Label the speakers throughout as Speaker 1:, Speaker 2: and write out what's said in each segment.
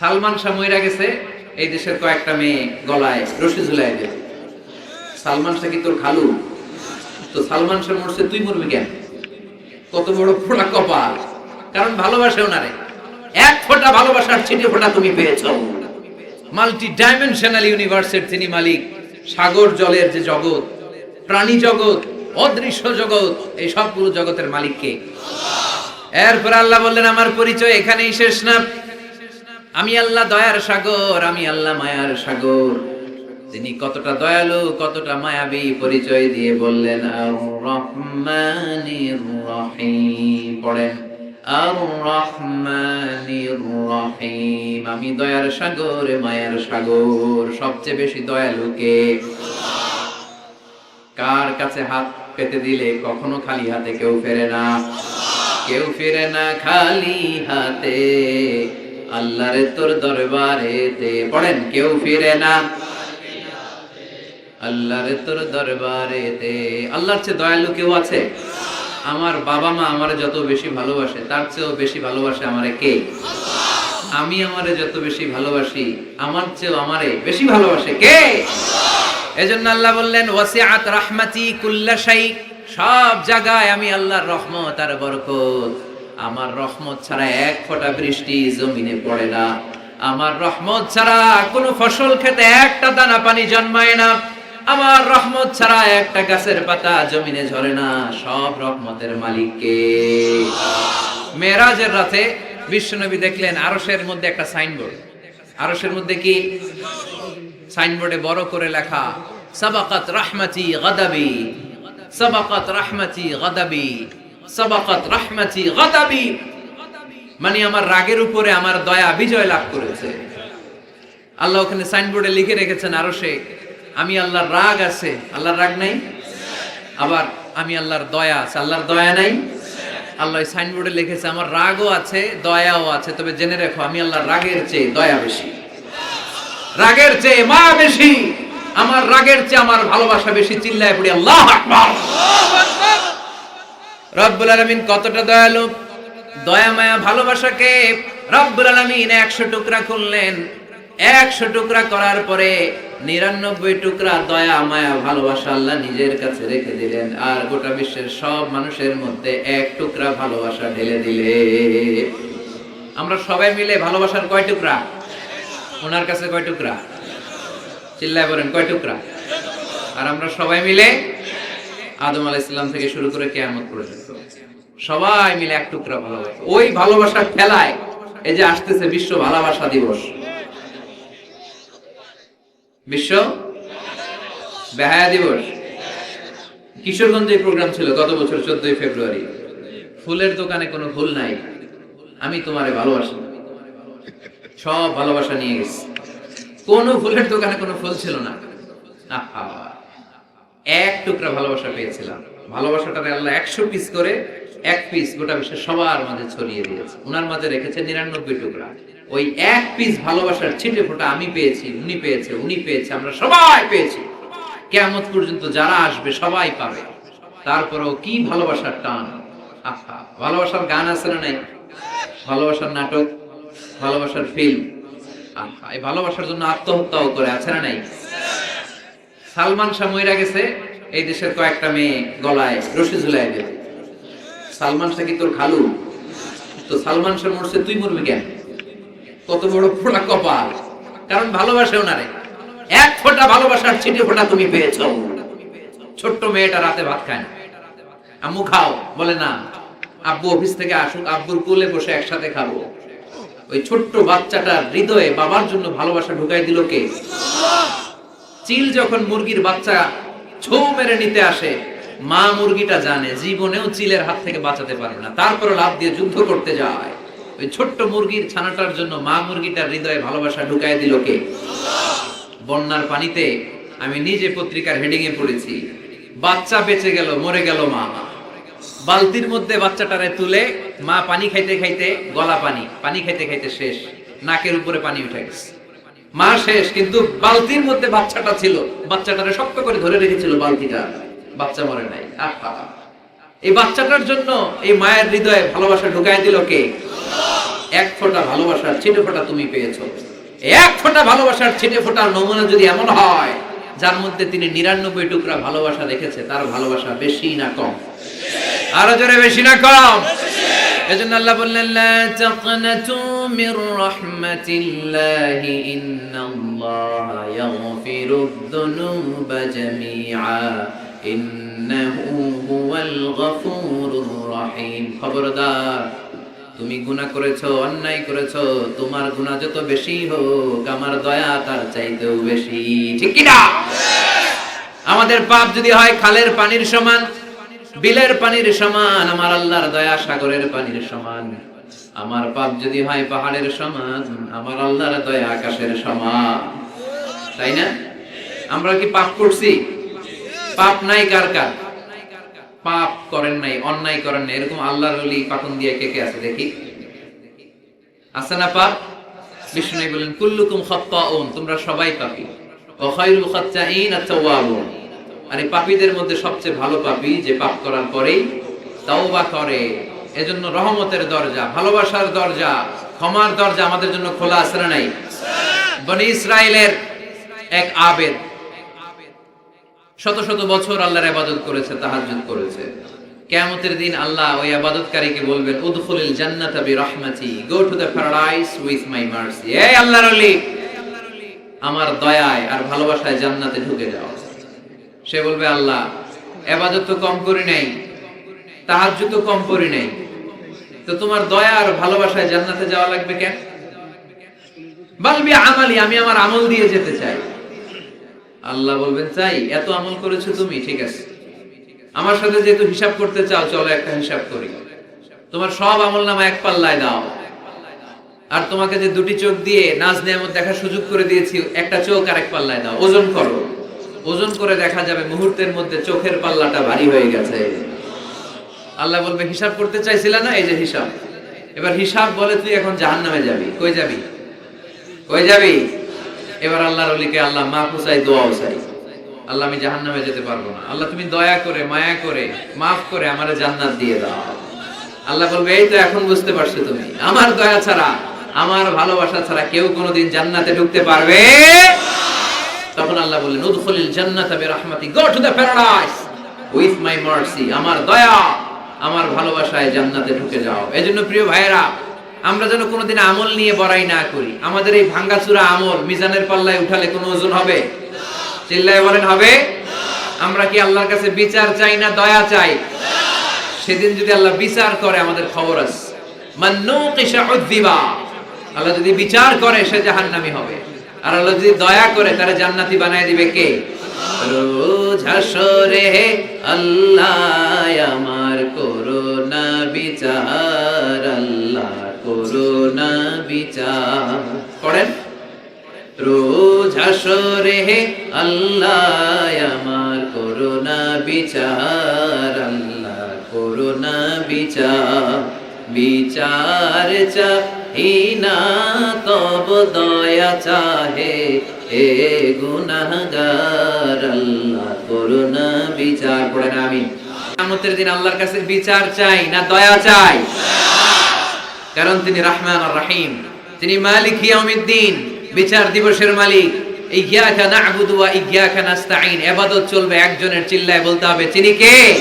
Speaker 1: সালমান শাহ মইরা গেছে, এই দেশের কয়েকটা মেয়ে গলায় রশি ঝুলাই দেবে সালমান শাহ কি তোর খালু? তো সালমান শাহ মরছে, তুই মরবি কেন? কত বড় ফোড়া কপাল। কারণ ভালোবাসে ওনারে এক ফোঁটা ভালোবাসার ছিটে ফোঁটা তুমি পেয়েছ। মাল্টি ডাইমেনশনাল ইউনিভার্সের তিনি মালিক। সাগর জলের যে জগৎ, প্রাণী জগৎ, অদৃশ্য জগৎ, এই সবগুলো জগতের মালিককে। এরপর আল্লাহ বললেন, আমার পরিচয় এখানেই শেষ না। আমি আল্লাহ দয়ার সাগর, আমি আল্লাহ মায়ার সাগর। তিনি কতটা দয়ালু, কতটা মায়াবী পরিচয় দিয়ে বললেন আর রহমানির রহিম। পড়েন আর রহমানির রহিম। আমি দয়ার সাগর, মায়ার সাগর। সবচেয়ে বেশি দয়ালু কে? কার কাছে হাত পেতে দিলে কখনো খালি হাতে কেউ ফেরে না? কেউ ফিরে না খালি হাতে। আল্লাহরে তোর দরবারেতে। পড়েন, কেউ ফিরে না। আল্লাহরে তোর দরবারেতে। আল্লাহর চেয়ে দয়ালু কেউ আছে? আমার বাবা মা আমারে যত বেশি ভালোবাসে, তার চেয়েও বেশি ভালোবাসে আমারে কে? আমি আমারে যত বেশি ভালোবাসি, আমার চেয়েও আমারে বেশি ভালোবাসে কে? এজন্য আল্লাহ বললেন, ওয়াসিআত রাহমাতি কুল্লা সব জায়গায় আমি আল্লাহর রহমত আর বরকত। আমার রহমত ছাড়া এক ফোঁটা বৃষ্টি জমিনে পড়ে না। আমার রহমত ছাড়া কোনো ফসল খেতে একটা দানা পানি জন্মায় না। আমার রহমত ছাড়া একটা গাছের পাতা জমিনে ঝরে না। সব রহমতের মালিককে। মেরাজের রাতে বিশ্বনবী দেখলেন আরশের মধ্যে একটা সাইনবোর্ড। আরশের মধ্যে কি? সাইনবোর্ডে বড় করে লেখা, সাবাকাত রাহমাতি গাদাবি, সাবাকাত রাহমাতি গাদাবি। সাবাকাত রাহমাতি গাদাবি। মানে আমার রাগের উপরে আমার দয়া বিজয় লাভ করেছে। আল্লাহ ওখানে সাইনবোর্ডে লিখে রেখেছেন আরও সে, আমি আল্লাহর রাগ আছে, আল্লাহর রাগ নাই? আবার আমি আল্লাহর দয়া আছে, আল্লাহর দয়া নাই? আল্লাহ সাইনবোর্ডে লিখেছে, আমার রাগও আছে, দয়াও আছে, তবে জেনে রেখো, আমি আল্লাহর রাগের চেয়ে দয়া বেশি। রাগের চেয়ে মা বেশি, আমার রাগের চেয়ে আমার ভালোবাসা বেশি, চিল্লায় পড়ি, আল্লাহ আকবার। রব্বুল আলামিন কতটা দয়ালু? দয়া, মায়া, ভালোবাসাকে রব্বুল আলামিন একশো টুকরা করলেন একশো টুকরা করার পরে নিরানব্বই টুকরা দয়া, মায়া, ভালোবাসা আল্লাহ নিজের কাছে রেখে দিলেন। আর গোটা বিশ্বের সব মানুষের মধ্যে এক টুকরা ভালোবাসা ঢেলে দিলে আমরা সবাই মিলে ভালোবাসার কয় টুকরা? ওনার কাছে কয় টুকরা? চিল্লায় বলেন, কয় টুকরা? আর আমরা সবাই মিলে আদম আলাহ ইসলাম থেকে শুরু করে কেয়ামত পর্যন্ত। সবাই মিলে এক টুকরা ভালোবাসা। ওই ভালোবাসার খেলায় এই যে আসতেছে বিশ্ব ভালোবাসা দিবস। বিশ্ব বেহায়া দিবস। কিশোরগঞ্জে প্রোগ্রাম ছিল গত বছর চোদ্দই ফেব্রুয়ারি। ফুলের দোকানে কোনো ভুল নাই। আমি তোমারে ভালোবাসি। সব ভালোবাসা নিয়ে গেছি। কোন ফুলের দোকানে কোনো ফুল ছিল না। আহা। এক টুকরা ভালোবাসা পেয়েছিলাম। ভালোবাসাটাকে আল্লাহ একশো পিস করে এক পিস গোটা বিশ্বের সবার মাঝে ছড়িয়ে দিয়েছে। উনার মাঝে রেখেছে নিরানব্বই টুকরা। ওই এক পিস ভালোবাসার ছিটে ফোটা আমি পেয়েছি, উনি পেয়েছে উনি পেয়েছে, আমরা সবাই পেয়েছি। কেমন পর্যন্ত যারা আসবে সবাই পাবে। তারপরেও কি ভালোবাসার টান? ভালোবাসার গান আছে না নাই? ভালোবাসার নাটক, ভালোবাসার ফিল্ম আহা, এই ভালোবাসার জন্য আত্মহত্যাও করে, আছে না নাই? সালমান শাহ মইরা গেছে, এই দেশের কয়েকটা মেয়ে গলায় রশি ঝুলাই দেবে সালমান শাহ কি তোর খালু? তো সালমান শাহ মরছে, তুই মরবি কেন? কত বড় ফোড়া কপাল। কারণ ভালোবাসে ওনারে এক ফোঁটা ভালোবাসার ছিটে ফোঁটা তুমি পেয়েছ। ছোট্ট মেয়েটা রাতে ভাত খায় না। আম্মু খাও, বলে না, আব্বু অফিস থেকে আসুক, আব্বুর কোলে বসে একসাথে খাব। ওই ছোট্ট বাচ্চাটার হৃদয়ে বাবার জন্য ভালোবাসা ঢুকাই দিল কে? চিল যখন মুরগির বাচ্চা ছৌ মেরে নিতে আসে, মা মুরগিটা জানে জীবনেও চিলের হাত থেকে বাঁচাতে পারবে না তারপরে লাভ দিয়ে যুদ্ধ করতে যায়। ওই ছোট্ট মুরগির ছানাটার জন্য মা মুরগিটার হৃদয়ে ভালোবাসা ঢুকায় দিল কে? বন্যার পানিতে আমি নিজে পত্রিকার হেডিং এ পড়েছি, বাচ্চা বেঁচে গেল, মরে গেল মা। বালতির মধ্যে বাচ্চাটারে তুলে মা পানি খাইতে খাইতে গলা পানি পানি খাইতে খাইতে শেষ, নাকের উপরে পানি উঠে গেছে। মা শেষ, কিন্তু বালতির মধ্যে বাচ্চাটা ছিল। বাচ্চাটারে শক্ত করে ধরে রেখেছিল বালতিটা। বাচ্চা মরে নাই। আহা এই বাচ্চাটার জন্য এই মায়ের হৃদয়ে ভালোবাসা ঢুকাই দিল কে? এক ফোঁটা ভালোবাসার ছিটে ফোঁটা তুমি পেয়েছ। এক ফোঁটা ভালোবাসার ছিটে ফোঁটার নমুনা যদি এমন হয়, যার মধ্যে তিনি নিরানব্বই টুকরা ভালোবাসা রেখেছে, তার ভালোবাসা বেশি না কম। আরও জোরে বেশি না কম। এজন্য আল্লাহ বললেন, লা তাকনাতু মির রাহমাতিল্লাহি ইন্নাল্লাহা ইয়াগফিরুদ যুনুবা জামিআ, ইন্নাহু হুয়াল গফুরুর রহিম। খবরদার, তুমি গুনাহ করেছ, অন্যায় করেছ, তোমার গুনাহ যত বেশি হোক, আমার দয়া তার চাইতেও বেশি। ঠিক কি না আমাদের পাপ যদি হয়, খালের পানির সমান। বিলের পানির সমান, আমার আল্লাহর দয়া সাগরের পানির সমান। আমার পাপ যদি হয় পাহাড়ের সমান, আমার আল্লাহর দয়া আকাশের সমান। তাই না? আমরা কি পাপ করছি? পাপ নাই কার কার? পাপ করেন নাই, অন্যায় করেন নাই। এরকম আল্লাহর ওলি পাকন দিয়ে কে কে আছে দেখি? আছে না পাপ? বিষ্ণু বলেন, কুল্লুকুম খাত্তাউন তোমরা সবাই পাপী। ও খায়রুল খাত্তাইন আত-তাওয়াবুন আর এই পাপীদের মধ্যে সবচেয়ে ভালো পাপী যে পাপ করার পরেই তাওবা করে। এজন্য রহমতের দরজা, ভালোবাসার দরজা, ক্ষমার দরজা আমাদের জন্য খোলা আছে নাই? বনি ইসরায়েলের এক আবেদ শত শত বছর আল্লাহর ইবাদত করেছে, তাহাজ্জুদ করেছে। কিয়ামতের দিন আল্লাহ ওই ইবাদতকারীকে বলবেন, উদখুলিল জান্নাতা বিরহমাতি go to the paradise with my mercy এই আল্লাহর ওলি, আমার দয়ায় আর ভালোবাসায় জান্নাতে ঢুকে যাও। সে বলবে, আল্লাহ, এবাদত তো কম করি নাই, তাহাজ্জুদ তো কম করি নাই। তো তোমার দয়া আর ভালোবাসায় জান্নাতে যাওয়া লাগবে কেন? বলবি আমালি আমি আমার আমল দিয়ে যেতে চাই। আল্লাহ বলবেন, চাই, এত আমল করেছ তুমি, ঠিক আছে। আমার সাথে যেহেতু হিসাব করতে চাও, চলো একটা হিসাব করি। তোমার সব আমল নামা এক পাল্লায় দাও। আর তোমাকে যে দুটি চোখ দিয়ে নাচ নিয়ামত দেখার সুযোগ করে দিয়েছি, একটা চোখ আর এক পাল্লায় দাও। ওজন করো। ওজন করে দেখা যাবে মুহূর্তের মধ্যে চোখের পাল্লাটা ভারী হয়ে গেছে। আল্লাহ বলবে, হিসাব করতে চাইছিল না? এই যে হিসাব। এবার হিসাব বলে তুই এখন জাহান নামে যাবি। কই যাবি? কই যাবি? এবার আল্লাহর অলিকে আল্লাহ মাফ চাই দোয়াও চাই। আল্লাহ, আমি জাহান নামে যেতে পারব না। আল্লাহ, তুমি দয়া করে, মায়া করে, মাফ করে আমার জান্নাত দিয়ে দাও। আল্লাহ বলবে, এই তো এখন বুঝতে পারছ তুমি। আমার দয়া ছাড়া, আমার ভালোবাসা ছাড়া কেউ কোনোদিন জান্নাতে ঢুকতে পারবে তখন আল্লাহ বললেন, উদখুলিল জান্নাতা বিরহমাতি go to the paradise. With my mercy, আমার দয়া, আমার ভালোবাসায় জান্নাতে ঢুকে যাও। এজন্য প্রিয় ভাইয়েরা, আমরা যেন কোনোদিন আমল নিয়ে বড়াই না করি। আমাদের এই ভাঙ্গাচুরা আমল মিজানের পাল্লায় উঠালে কোনো ওজন হবে? চিল্লায় বলেন, হবে। আমরা কি আল্লাহর কাছে বিচার চাই না দয়া চাই? সেদিন যদি আল্লাহ বিচার করে, আমাদের খবর আছে। মান্নু কিসা উদ্দিবা আল্লাহ যদি বিচার করে, সে জাহান্নামী হবে। আর আল্লাহ যদি দয়া করে তারা জান্নাতি বানায় দিবে কে? রোজ হাসরে আল্লাহ, আমার করোনা বিচার, আল্লাহ করোনা বিচার। পড়েন? রোজ হাসরে আল্লাহ, আমার করোনা বিচার, আল্লাহ করোনা বিচার। বিচার চাহিনা তব দয়া চাহে। এ গুনাহগার, আল্লাহ করোনা বিচার। পড়েন আমি কিয়ামতের দিন আল্লাহর কাছে বিচার চাই না দয়া চাই? কারণ তিনি রহমান রাহিম। তিনি মালিক ইয়াউমিদ্দিন, বিচার দিবসের মালিক। ইyyaka না'বুদু ওয়া ইyyaka নাস্তাঈন। ইবাদত চলবে একজনের চিল্লায় বলতে হবে তিনি কে?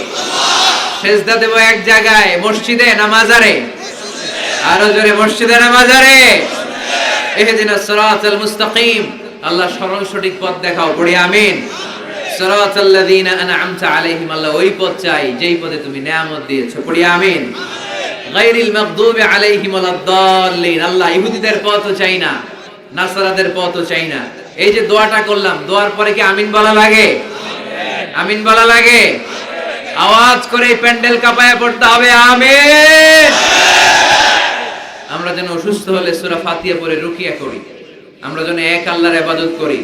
Speaker 1: সেজদা দেব এক জায়গায়, মসজিদে না মাজারে আরও জোরে মসজিদে না মাজারে ইহদিনা সিরাতাল মুস্তাকিম। আল্লাহ সরল সঠিক পথ দেখাও, পড়ি আমিন। সিরাতাল লাযিনা আন'আমতা আলাইহিম, আল্লাহ ওই পথ চাই, যেই পথে তুমি নিয়ামত দিয়েছ, পড়ি আমিন। গায়রিল মাগদুবি আলাইহিম আল্লাহ ইহুদিদের পথও চাই না, নাসারাদের পথও চাই না। এই যে দোয়াটা করলাম, দোয়ার পরে কি আমিন বলা লাগে? আমিন বলা লাগে? আওয়াজ করে প্যান্ডেল কাঁপায় পড়তে হবে, আমিন। আমরা যেন অসুস্থ হলে সুরা ফাতিয়া পরে রুকিয়া করি। আমরা যেন এক আল্লাহর আবাদত করি।